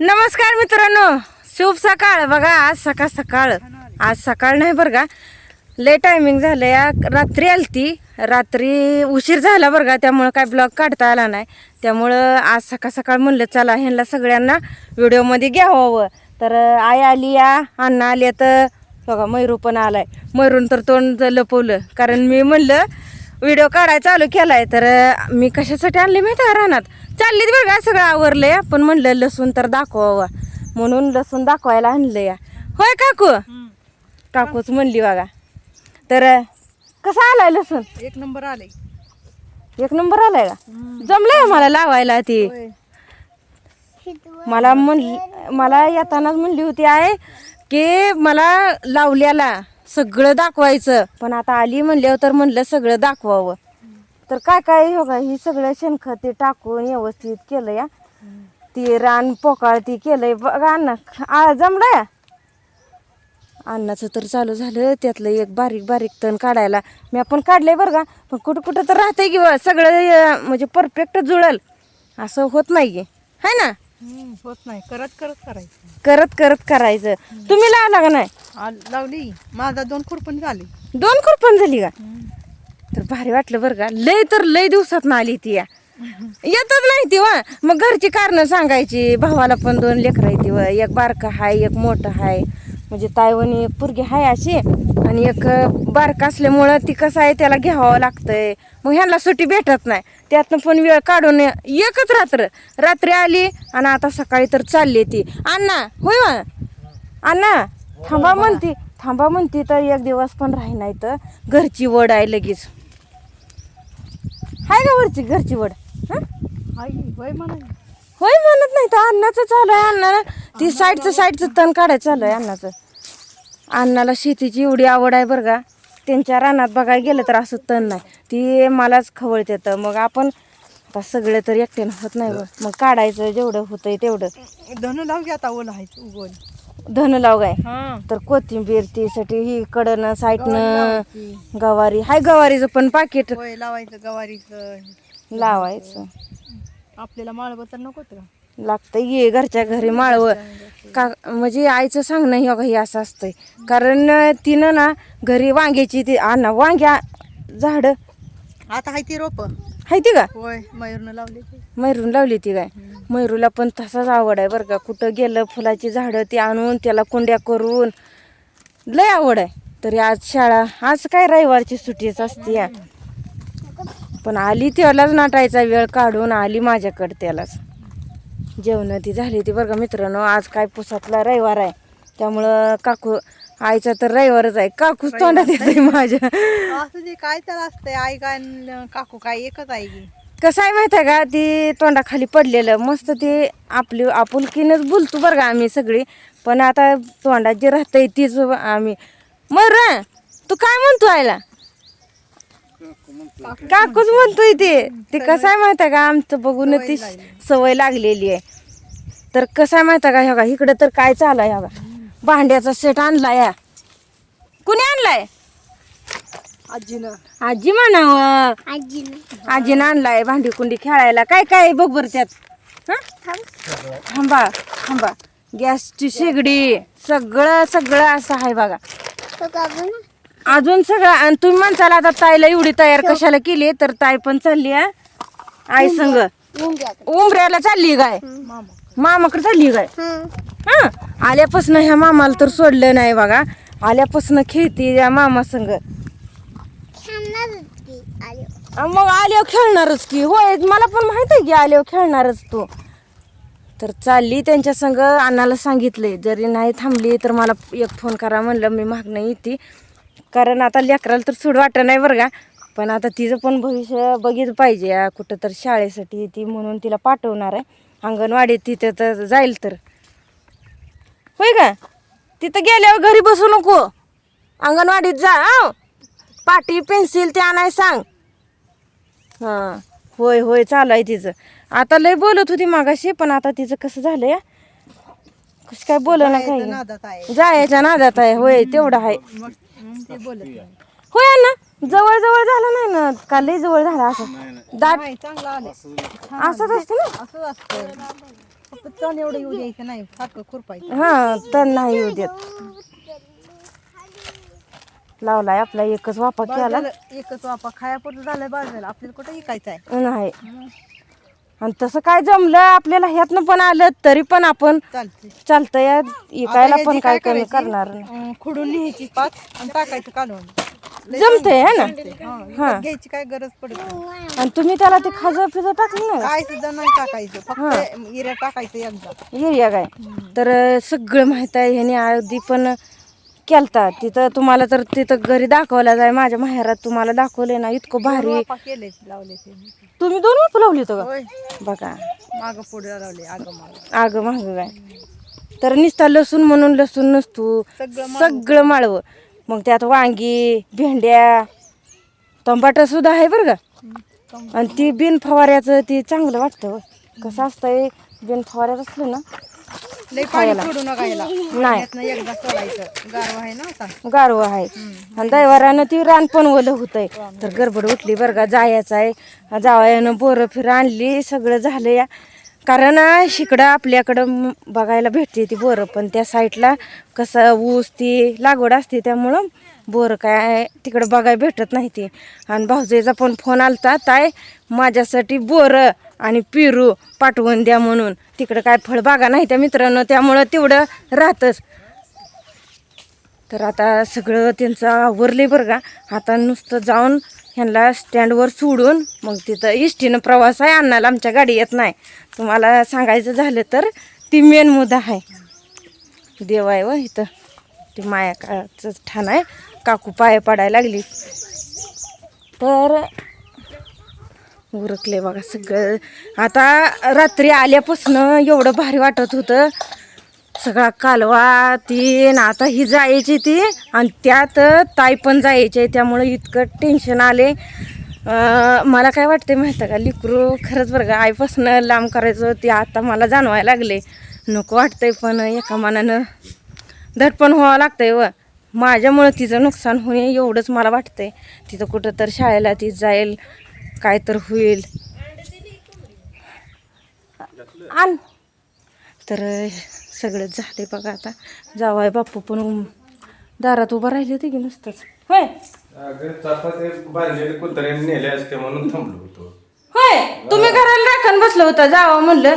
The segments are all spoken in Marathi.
नमस्कार मित्रांनो शुभ सकाळ. बघा आज सकाळ सकाळ. आज सकाळ नाही बरं का? लय टायमिंग झालं या रात्री आलती. रात्री उशीर झाला बरं का? त्यामुळं काय ब्लॉग काढता आला नाही. त्यामुळं आज सकाळ सकाळ म्हणलं चला ह्यांना सगळ्यांना व्हिडिओमध्ये घ्यावं. तर आई आली या अण्णा आली तर बघा मैरू पण आलाय. मयरून तर तोंड लपवलं. कारण मी म्हणलं व्हिडिओ काढायला चालू केलाय तर मी कशासाठी आणले माहिती आहे रानात? चाललीत बरं का सगळं आवरलंय. पण म्हणलं लसूण तर दाखवावं. म्हणून लसूण दाखवायला आणलं या होय काकू? काकूच म्हणली बघा. तर कसा आलाय लसूण? एक नंबर आले एक नंबर आलाय का? जमलंय मला लावायला ती. मला म्हण मला येतानाच म्हणली होती आहे की मला लावल्याला. सगळं दाखवायचं. पण आता आली म्हणल्यावर तर म्हणलं सगळं दाखवावं. तर काय काय हो का ही सगळं शेणखत ते टाकून व्यवस्थित केलं या ती रान पोकाळ ती केलंय. बघा अण्णा आ जमलंय अन्नाचं तर चालू झालं त्यातलं एक बारीक बारीक तण काढायला. मी आपण काढलंय बरं का पण कुठं कुठं तर राहतंय की सगळं म्हणजे परफेक्ट जुळल. असं होत नाही की है ना होत नाही. करत करत करायचं. करत करत करायचं. तुम्ही लावला का नाही? लावली. माझा दोन खुरपण झाले. दोन खुरपण झाली का? तर भारी वाटलं बरं का. लय तर लय दिवसात ना आली ती या. येतच नाही ती वा. मग घरची कारण सांगायची. भावाला पण दोन लेकरं आहे ती व. एक बारका हाय एक मोठं हाय. म्हणजे ताईवणी एक पुरगी हाय अशी. आणि एक बारका असल्यामुळं ती कसं आहे त्याला घ्यावं लागतंय. मग ह्यांना सुट्टी भेटत नाही. त्यातनं पण वेळ काढून एकच रात्र. रात्री आली आणि आता सकाळी तर चालली ती. अण्णा होय वा? अण्णा थांबा म्हणती थांबा म्हणती तर एक दिवस पण राही नाही तर घरची वड आहे लगेच. हाय का वरची घरची वड? हं? होय म्हणत नाही तर अण्णाचं चालू आहे अण्णा ती साईडचं साईडचं तण काढायचं चालू आहे अण्णाचं अण्णाला शेतीची एवढी आवड आहे बरं का त्यांच्या रानात बघायला गेलं तर असं तण नाही. ती मलाच खवळते तर मग आपण आता सगळं तर एकट्यानं होत नाही. मग काढायचं जेवढं होतंय तेवढं. धन लावली आता ओला आहे उगवल धन लाव गाय हा. तर कोथिंबीर तीसाठी ही कडनं लावायची. गवारी. हाय गवारीचं पण पाकिट. होय लावायचं गवारीचं. लावायचं. आपल्याला माळव तर नको का लागतं ये घरच्या घरी माळव. का म्हणजे आईचं सांगणं हे बघा हे असं असतंय. कारण तिनं ना घरी वांग्याची ती आणा वांग्या झाड. आता आहे ती रोप. हाय ती का? होय मयूरनं लावली ती. मैरून लावली ती काय? मैरूला पण तसाच आवड आहे बरं का. कुठं गेलं फुलाची झाडं ती आणून त्याला कुंड्या करून लय आवड आहे. तरी आज शाळा आज काय रविवारची सुट्टीच असते या. पण आली त्यालाच नाटायचा वेळ काढून आली माझ्याकडे त्यालाच. जेवण ती झाली ती बरं का मित्रांनो आज काय पुसातला रविवार आहे. त्यामुळं काकू आईचा तर रविवारच आहे. काकूच तोंडात येते माझ्या. काय तर असतंय. आई काय काकू काय एकच आहे की. कसं आहे माहिती आहे का? ती तोंडाखाली पडलेलं. मस्त ते आपली आपुलकीनंच बोलतो बरं का आम्ही सगळी. पण आता तोंडात जे राहतंय तीच आम्ही. मर तू काय म्हणतो आयला काकूच म्हणतोय ते. ते कसं आहे माहिती आहे का? आमचं बघून ती सवय लागलेली आहे. तर कसं आहे माहिती आहे का? ह्या का इकडं तर काय चालू आहे ह्या का भांड्याचा सेट आणला या कुणी आणलाय? आजीनं. आजी म्हणावं. आजीनं. आणलाय भांडी कुंडी खेळायला. काय काय आहे बघ बरं त्यात. हं? थांबा. थांबा गॅसची शेगडी. सगळं सगळं असं आहे बघा. अजून. सगळं. आणि तुम्ही म्हणसाल आता ताईला एवढी तयार कशाला केली? तर ताई पण चालली आहे आई संग. उमऱ्याला चालली काय मामा. मामाकडे चालली काय हा. आल्यापासून ह्या मामाला तर सोडलं नाही बघा. आल्यापासून खेळती या मामा संग. मग आल्यावर खेळणारच की. होय मला पण माहीत आहे की आल्यावर खेळणारच तू. तर चालली त्यांच्या संग अण्णाला सांगितले जरी नाही थांबली तर मला एक फोन करा म्हणलं मी मागणं येते. कारण आता लेकराला तर सोड वाटत नाही बरं का. पण आता तिचं पण भविष्य बघितलं पाहिजे. कुठं तर शाळेसाठी ती म्हणून तिला पाठवणार आहे. अंगणवाडीत तिथं तर जाईल तर. होय का? तिथं गेल्यावर घरी बसू नको. अंगणवाडीत जा पाटी पेन्सिल ते आणाय सांग. हां. होय होय चालू आहे तिचं. आता लय बोलत होती मागाशी पण आता तिचं कसं झालं या कसं काय बोल ना काही नादात आहे. जायच्या नादात आहे होय तेवढं आहे. मग हं, ते बोलत नाही होय ना जवळ जवळ झालं नाही ना? का लय जवळ झालं असं? दाट नाही चांगलं आलं. असंच असतं ना? तण एवढं येऊ द्यायचं नाही सारखं खुरपायचं. हा तण नाही येऊ देत. लावलाय आपला एकच वापा केला. एकच वापा खायापुरतं झालंय बाजाराला आपल्याला कुठं विकायचं आहे? नाही. आणि तसं काय जमलं आपल्याला ह्यातनं पण आलं तरी पण आपण चालते चालतंय. इकायला पण काय कमी? करणार नाही. खुडून न्यायची पाच आणि टाकायचं लय जमतंय है ना. हा, विकत घ्यायची काय गरज पडत नाही. आणि तुम्ही त्याला ते खाज फिज टाकलं ना काय सुद्धा नाही टाकायचं. फक्त इऱ्या टाकायचं एकदा. एरिया काय? तर सगळं माहीत आहे. ह्याने आधी पण केलता. तिथं तुम्हाला तर तिथं घरी दाखवला जाय माझ्या माहेरात तुम्हाला दाखवलंय ना इतकं भारी. वापा केले लावले ते तुम्ही दोन वाप लावली होतं का? होय. बघा. माग पुढे लावले आग माग. आग माग काय? तर निसता लसूण म्हणून लसूण नसतो सगळं सगळं माळवं. मग त्यात वांगी भेंड्या टमाटर सुद्धा आहे बरं का? आणि ती बिन फवाऱ्याचं ती चांगलं वाटतं. कसं असतंय बिन फवाऱ्यात असलं ना लय पाणी सोडू नका याला नाही. यातनं एकदा सोडायचं. गारवा आहे ना आता. गारव आहे. आणि दैवारानं ती रान पण ओलं होतंय. तर गडबड उठली बरं का जायचं आहे. जावयानं बोरं फिरं आणली सगळं झालं या. कारण शिकडं आपल्याकडं म- बघायला भेटते ती बोरं पण त्या साईडला कसं ऊस ती लागवड असते त्यामुळं बोरं काय तिकडं बघायला भेटत नाही ती. आणि भाऊजेचा पण फोन आलता ताय माझ्यासाठी बोरं आणि पिरू पाठवून द्या म्हणून. तिकडं काय फळबागा नाही त्या मित्रांनो त्यामुळं तेवढं राहतंच. तर आता सगळं त्यांचं आवरले बरं का. आता नुसतं जाऊन ह्यांना स्टँडवर सोडून मग तिथं इष्टीनं प्रवास आहे अन्नाला आमच्या गाडी येत नाही. तुम्हाला सांगायचं झालं तर ती मेन मुद्दा आहे. देव आहे व इथं. ती माया काळाचं ठाण आहे. काकू पाया पडायला लागली. तर उरकले बघा सगळं. आता रात्री आल्यापासून एवढं भारी वाटत होतं. सगळा कालवा ती ना आता ही जायची ती आणि त्यात ताई पण जायचे त्यामुळं इतकं टेन्शन आले मला काय वाटते माहिती आहे का? लिकरू खरंच बरं का आईपासून लांब करायचं ते आता मला जाणवायला लागले नको वाटतंय पण एका मनानं. धडपण व्हावं लागतंय व. माझ्यामुळं तिचं नुकसान होणे एवढंच मला वाटतंय. तिथं कुठं तर शाळेला ती जाईल. काय तर होईल. आण. तर सगळं झाले बघा आता. जावाय बापू पण दारात उभं राहिले होते की नुसतंच. होय. अगं चपाती बांधलेले कुत्र्याने नेले असते म्हणून थांबलो होतो. होय. तुम्ही घराला राखण बसलं होतं जावं म्हणलं.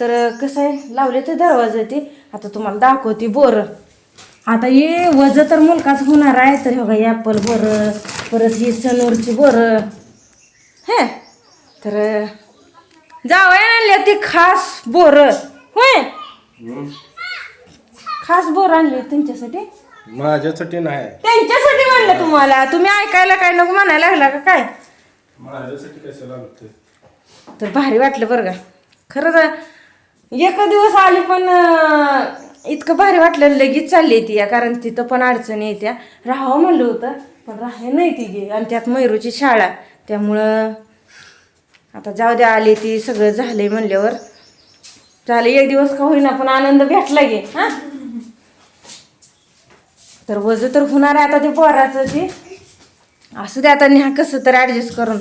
तर कसं आहे लावले ते दरवाजे ते. आता तुम्हाला दाखवते बोर. आता ये वज तर मुलकाच होणार आहे तर हे बघा ॲपल बोर परत ही सनोरची बोर. हे तर जावं आणले ती खास बोर. होय? खास बोर आणली त्यांच्यासाठी? माझ्यासाठी नाही. त्यांच्यासाठी म्हणलं तुम्हाला. तुम्ही ऐकायला काय नको म्हणायला लागला का काय? माझ्यासाठी कशाला तर भारी वाटलं बरं का. खरंच एका दिवस आली पण इतकं भारी वाटलं लगेच चालली ती. या कारण तिथं पण अडचणी येत्या. राहावं म्हणलं होतं पण राहाय नाही ती गे आणि त्यात मयुरूची शाळा. त्यामुळं आता जाऊ द्या आली ती सगळं झालंय म्हणल्यावर. झालं एक दिवस का होईना पण आनंद भेटला गे हा? तर वज तर होणार आहे आता ते पोराचं ते. असू द्या आता न्या कसं तर ॲडजस्ट करून.